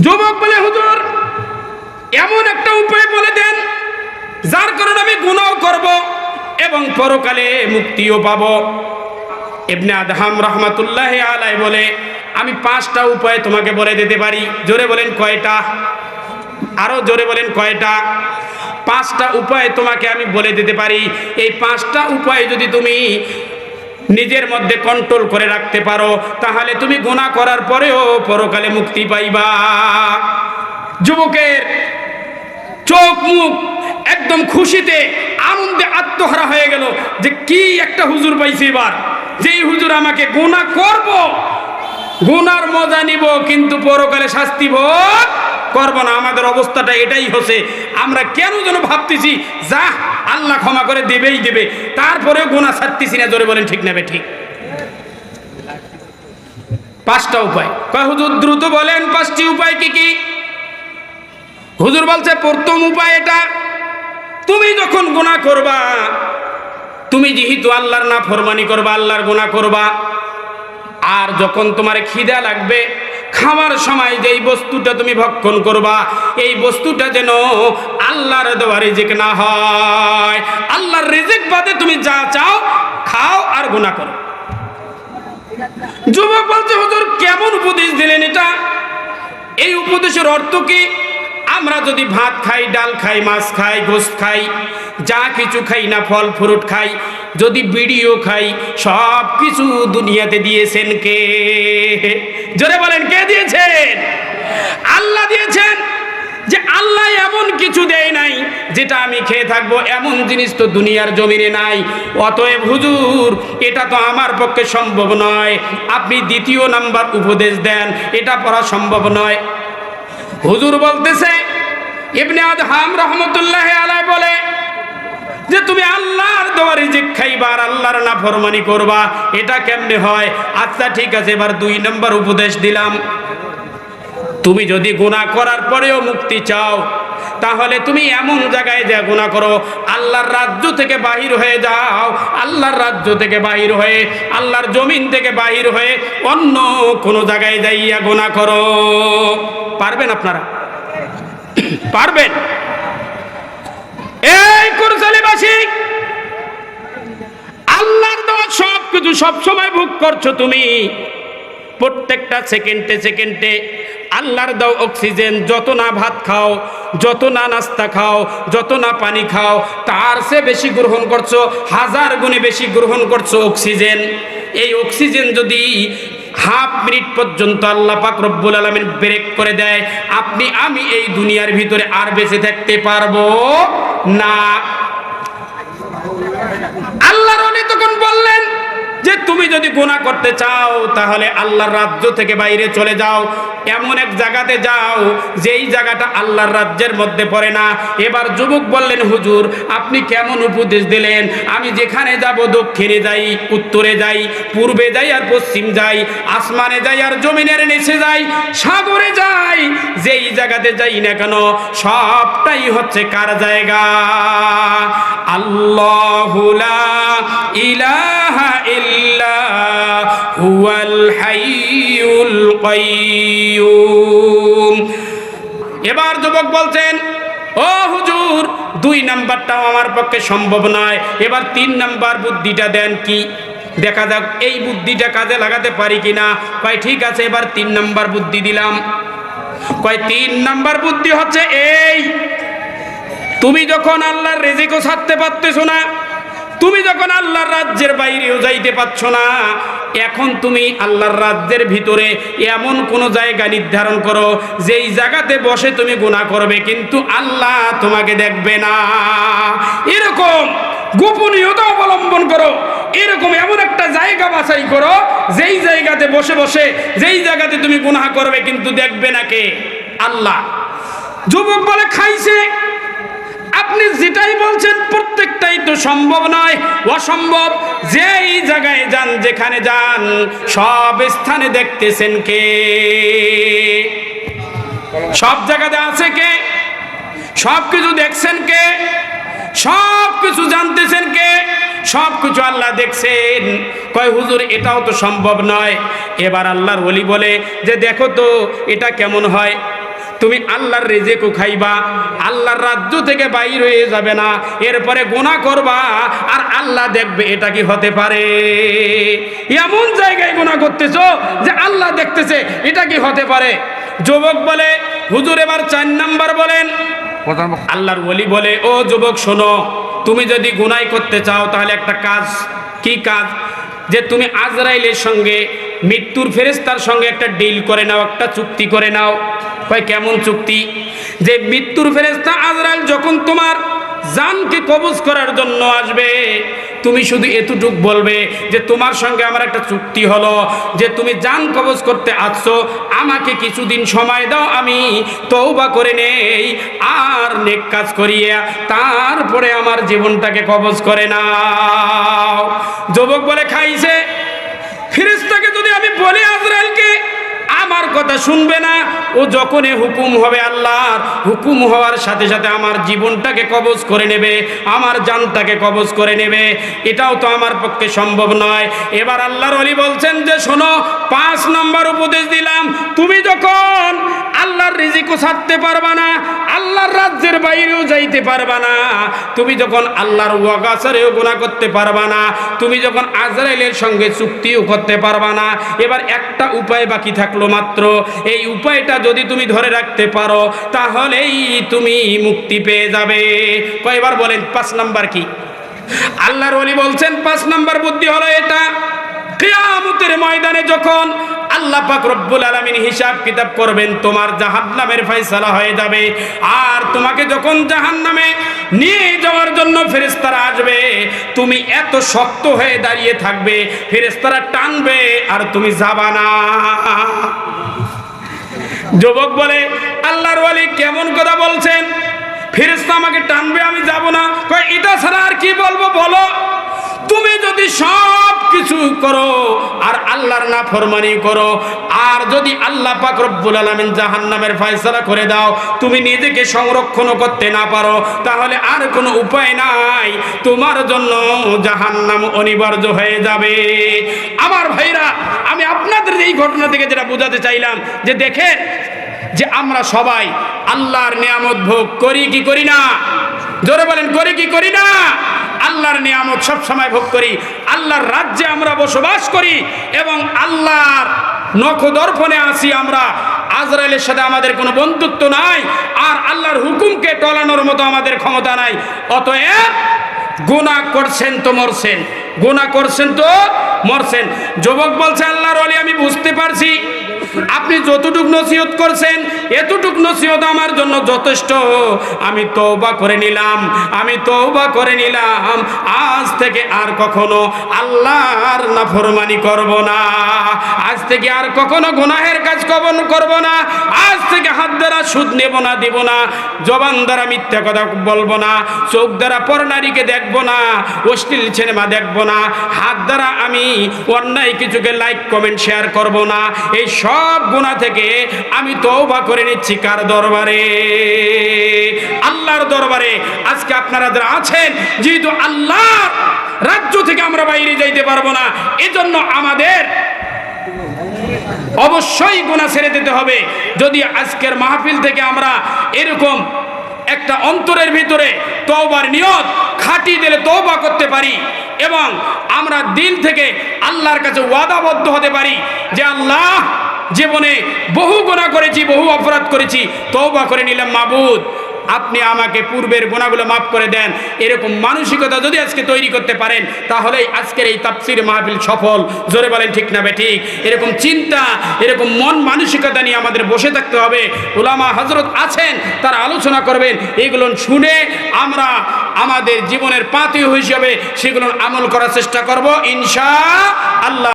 যুবক বলে, হুজুর, এমন একটা উপায় বলে দেন, যার কারণে আমি গুণাও করব এবং পরকালে মুক্তিও পাব। ইবনে আদহাম রহমাতুল্লাহ আলাই বলে, আমি পাঁচটা উপায় তোমাকে বলে দিতে পারি। জোরে বলেন কয়টা? আরও জোরে বলেন কয়টা? পাঁচটা উপায় তোমাকে আমি বলে দিতে পারি। এই পাঁচটা উপায় যদি তুমি নিজের মধ্যে কন্ট্রোল করে রাখতে পারো, তাহলে তুমি গুণা করার পরেও পরকালে মুক্তি পাইবা। যুবকের চোখ মুখ একদম খুশিতে, আনন্দে আত্মহারা হয়ে গেল যে কি একটা হুজুর পাইছি এবার। যেই হুজুর আমাকে গুণা করব, গুনার মজা নিব, কিন্তু পরকালে শাস্তি ভোগ করব না, আমাদের অবস্থাটা এটাই হচ্ছে। আমরা কেন যেন ভাবতেছি যা আল্লাহ ক্ষমা করে দেবেই দেবে। তারপরেও গুণা ছাড়তেছি না, জোরে বলেন ঠিক নেবে ঠিক। পাঁচটা উপায়। কয়, হুজুর, দ্রুত বলেন পাঁচটি উপায় কি কি? হুজুর বলছে, প্রথম উপায় এটা, তুমি যখন গুণা করবা, তুমি যেহেতু আল্লাহর না ফরমানি করবা, আল্লাহর গুণা করবা, আর যখন তোমার খিদা লাগবে খাওয়ার সময় যেই বস্তুটা তুমি ভক্ষণ করবা, এই বস্তুটা যেন আল্লাহর দেওয়া রিজিক না হয়। আল্লাহর রিজিক বাদে তুমি যা চাও, খাও আর গুণা করো। যুবক বলছে, হুজুর, কেমন উপদেশ দিলেন এটা? এই উপদেশের অর্থ কি? আমরা যদি ভাত খাই, ডাল খাই, মাছ খাই, গোস্ত খাই, যা কিছু খাই না, ফল, ফ্রুট খাই যদি বিড়িও খাই, সব কিছু দুনিয়াতে দিয়েছেন কে? জোরে বলেন, কে দিয়েছেন? আল্লাহ দিয়েছেন। যে আল্লাহ এমন কিছু দেয় নাই, যেটা আমি খেয়ে থাকব, এমন জিনিস তো দুনিয়ার জমিনে নাই। অতএব হুজুর, এটা তো আমার পক্ষে সম্ভব নয়। আপনি দ্বিতীয় নাম্বার উপদেশ দেন, এটা পড়া সম্ভব নয়। হুজুর বলতেছে, ইবনে আদহাম রহমতুল্লাহ আলাই যে তুমি আল্লাহর দেওয়া রিজিক খাইবা আর আল্লাহর না ফরমানি করবা, এটা কেমনে হয়? আচ্ছা ঠিক আছে, এবার দুই নম্বর উপদেশ দিলাম। তুমি যদি গুণা করার পরেও মুক্তি চাও, তাহলে তুমি এমন জায়গায় যা গুণা করো, আল্লাহর রাজ্য থেকে বাহির হয়ে যাও, আল্লাহর রাজ্য থেকে বাহির হয়ে, আল্লাহর জমিন থেকে বাহির হয়ে অন্য কোনো জায়গায় যাইয়া গুণা করো। পারবেন আপনারা? পারবেন? কুরসালিবাসী আল্লাহর দেওয়া সব কিছু সবসময় ভোগ করছ তুমি। প্রত্যেকটা সেকেন্ডে সেকেন্ডে আল্লাহর দাও অক্সিজেন, যত না ভাত খাও, যত না নাস্তা খাও, যত না পানি খাও, তার সে বেশি গ্রহণ করছ, হাজার গুণে বেশি গ্রহণ করছ অক্সিজেন। এই অক্সিজেন যদি হাফ মিনিট পর্যন্ত আল্লাহ পাক রব্বুল আলমিন ব্রেক করে দেয়, আপনি, আমি এই দুনিয়ার ভিতরে আর বেঁচে থাকতে পারব না। আল্লাহর অলি তখন বললেন যে তুমি যদি গুণা করতে চাও, তাহলে আল্লাহর রাজ্য থেকে বাইরে চলে যাও। এমন এক জায়গাতে যাও, যেই জায়গাটা আল্লাহর রাজ্যের মধ্যে পড়ে না। এবার যুবক বললেন, হুজুর, আপনি কেমন উপদেশ দিলেন? আমি যেখানে যাব, দক্ষিণে যাই, উত্তরে যাই, পূর্বে যাই আর পশ্চিম যাই, আসমানে যাই আর জমিনের নিচে যাই, সাগরে যাই, যেই জায়গাতে যাই না কেন, সবটাই হচ্ছে কার জায়গা? আল্লাহুলা ইলাহা ইল্লা এবার যুবক বলছেন, ও হুজুর, দুই নাম্বারটাও আমার পক্ষে সম্ভব নয়। এবার তিন নাম্বার বুদ্ধিটা দেন কি? দেখা যাক, এই বুদ্ধিটা কাজে লাগাতে পারি কিনা? কয়, ঠিক আছে, এবার তিন নাম্বার বুদ্ধি দিলাম। কয়, তিন নাম্বার বুদ্ধি হচ্ছে এই, তুমি যখন আল্লাহর রেজিকও ছাড়তে পারতেছো না তুমি যখন আল্লাহর রাজ্যের বাইরেও যাইতে পারছ না, এখন তুমি আল্লাহর রাজ্যের ভিতরে এমন কোনো জায়গা নির্ধারণ করো, যেই জায়গাতে বসে তুমি গুণা করবে, কিন্তু আল্লাহ তোমাকে দেখবে না। এরকম গোপনীয়তা অবলম্বন করো, এরকম এমন একটা জায়গা বাছাই করো, যেই জায়গাতে বসে বসে, যেই জায়গাতে তুমি গুনাহ করবে, কিন্তু দেখবে না কে? আল্লাহ। যুবক বলে, খাইছে। আপনি যেটাই বলছেন, প্রত্যেকটাই তো সম্ভব নয়, অসম্ভব। যেই জায়গায় যান, যেখানে যান, সব স্থানে দেখতেছেন কে? সব জায়গাতে আছে কে? সব কিছু দেখছেন কে? সব কিছু জানতেছেন কে? সব কিছু আল্লাহ দেখছেন। কয়, হুজুর, এটাও তো সম্ভব নয়। এবার আল্লাহর ওলি বলে যে, দেখো তো, এটা কেমন হয়? তুমি আল্লাহর রেজেকও খাইবা আল্লাহর রাজ্য থেকে বাইর হয়ে যাবে না এরপরে গুনাহ করবা আর আল্লাহ দেখবে এটা কি হতে পারে। এমন জায়গায় গুনাহ করতেছো যে আল্লাহ দেখতেছে এটা কি হতে পারে। যুবক বলে হুজুর এবার চার নাম্বার বলেন আল্লাহর ওলি বলে ও যুবক শোনো তুমি যদি গুনাই করতে চাও তাহলে একটা কাজ কি কাজ? যে তুমি আজরাইলের সঙ্গে মৃত্যুর ফেরেস্তার সঙ্গে একটা ডিল করে নাও একটা চুক্তি করে নাও। কয়, কেমন চুক্তি? যে মৃত্যুর ফেরেস্তা আজরাইল যখন তোমার জানকে কবজ করার জন্য আসবে, তুমি শুধু এতটুক বলবে যে তোমার সঙ্গে আমার একটা চুক্তি হলো, যে তুমি জান কবজ করতে আসছো, আমাকে কিছুদিন সময় দাও, আমি তৌবা করে নেই, আর নেক কাজ করিয়া তারপরে আমার জীবনটাকে কবজ করে নাও। যুবক বলে, খাইছে? কথা শুনবে না, ও যখনই হুকুম হবে আল্লাহর, হুকুম হওয়ার সাথে সাথে আমার জীবনটাকে কবজ করে নেবে, আমার জানটাকে কবজ করে নেবে। এটাও তো আমার পক্ষে সম্ভব নয়। এবার আল্লাহর অলি বলছেন যে পাঁচ নম্বর উপদেশ দিলাম, তুমি যখন আল্লাহর রিজিকও ছাড়তে পারবা না, আল্লাহর রাজ্যের বাইরেও যাইতে পারবা না, তুমি যখন আল্লাহর ওয়াগাসারেও গুণা করতে পারবা না, তুমি যখন আজরাইলের সঙ্গে চুক্তিও করতে পারবা না, এবার একটা উপায় বাকি থাকল মাত্র, এই উপায়টা যদি তুমি ধরে রাখতে পারো, তাহলেই তুমি মুক্তি পেয়ে যাবে। কয়বার বলেন, পাঁচ নাম্বার কি? আল্লাহর ওলি বলছেন, পাঁচ নাম্বার বুদ্ধি হলো এটা কিয়ামতের ময়দানে যখন আল্লাহ পাক রব্বুল আলামিন হিসাব কিতাব করবেন, তোমার জাহান্নামের ফয়সালা হয়ে যাবে। আর তোমাকে যখন জাহান্নামে নিয়ে যাওয়ার জন্য ফেরেশতারা আসবে, তুমি এত শক্ত হয়ে দাঁড়িয়ে থাকবে, ফেরেশতারা টানবে, আর তুমি যাবা না। যুবক বলে, আল্লাহর ওয়ালি কেমন কথা বলছেন? ফেরেশতা আমাকে টানবে, আমি যাব না। কয়, এটা ছাড়া আর কি বলব বলো? তুমি যদি সব কিছু করো আর আল্লাহর না ফরমানি করো। আর যদি আল্লাহ পাক রব্বুল আলামিন জাহান্নামের ফয়সালা করে দাও, তুমি নিজেকে সংরক্ষণ করতে না পারো, তাহলে আর কোনো উপায় নাই। তোমার জন্য জাহান্নাম অনিবার্য হয়ে যাবে। আমার ভাইরা, আমি আপনাদের এই ঘটনা থেকে যেটা বোঝাতে চাইলাম, যে দেখেন যে আমরা সবাই আল্লাহর নিয়ামত ভোগ করি কি করি না? জোরে বলেন, করি কি করি না? আল্লাহর নিয়ামত সব সময় ভোগ করি, আল্লাহর রাজ্যে আমরা বসবাস করি এবং আল্লাহর নখদর্পণে আসি আমরা। আজরাইলের সাথে আমাদের কোনো বন্ধুত্ব নাই, আর আল্লাহর হুকুমকে টলানোর মতো আমাদের ক্ষমতা নাই। অতএব গুনাহ করছেন তো মরছেন, গুনাহ করছেন তো মরছেন। যুবক বলছে, আল্লাহর অলি আমি বুঝতে পারছি আপনি যতটুক নসিহত করছেন, এতটুক নসিহত আমার জন্য যথেষ্ট। আমি তৌবা করে নিলাম, আমি তৌবা করে নিলাম। আজ থেকে আর কখনো আল্লাহর নাফরমানি করব না। আজ থেকে আর কখনো গুনাহের কাজ কবন করব না। দ্বারা সুদ নেব না, দিব না, জবান দ্বারা মিথ্যা কথা বলব না, চোখ দ্বারা পরনারীকে দেখব না, অশ্লীল সিনেমা দেখব না, হাত দ্বারা আমি অন্যায় কিছুকে লাইক কমেন্ট শেয়ার করব না, এই সব গুণা থেকে আমি তৌবা করে নিচ্ছি কার দরবারে? আল্লাহর দরবারে। আজকে আপনারা যারা আছেন, যেহেতু আল্লাহর রাজ্য থেকে আমরা বাইরে যাইতে পারব না, এজন্য আমাদের অবশ্যই গুণা ছেড়ে দিতে হবে। যদি আজকের মাহফিল থেকে আমরা এরকম একটা অন্তরের ভিতরে তওবার নিয়ত খাটি দিলে তওবা করতে পারি এবং আমরা দিল থেকে আল্লাহর কাছে ওয়াদাবদ্ধ হতে পারি যে আল্লাহ জীবনে বহু গুণা করেছি, বহু অপরাধ করেছি, তওবা করে নিলাম মাবুদ। আপনি আমাকে পূর্বের গুণাগুলো মাফ করে দেন। এরকম মানসিকতা যদি আজকে তৈরি করতে পারেন তাহলে আজকের এই তাফসির মাহফিল সফল। জোরে বলেন ঠিক না ঠিক? এরকম চিন্তা, এরকম মন মানসিকতা নিয়ে আমাদের বসে থাকতে হবে। ওলামা হজরত আছেন, তারা আলোচনা করবেন। এগুলো শুনে আমরা আমাদের জীবনের পাতি হিসাবে সেগুলো আমল করার চেষ্টা করব। ইনশা আল্লাহ।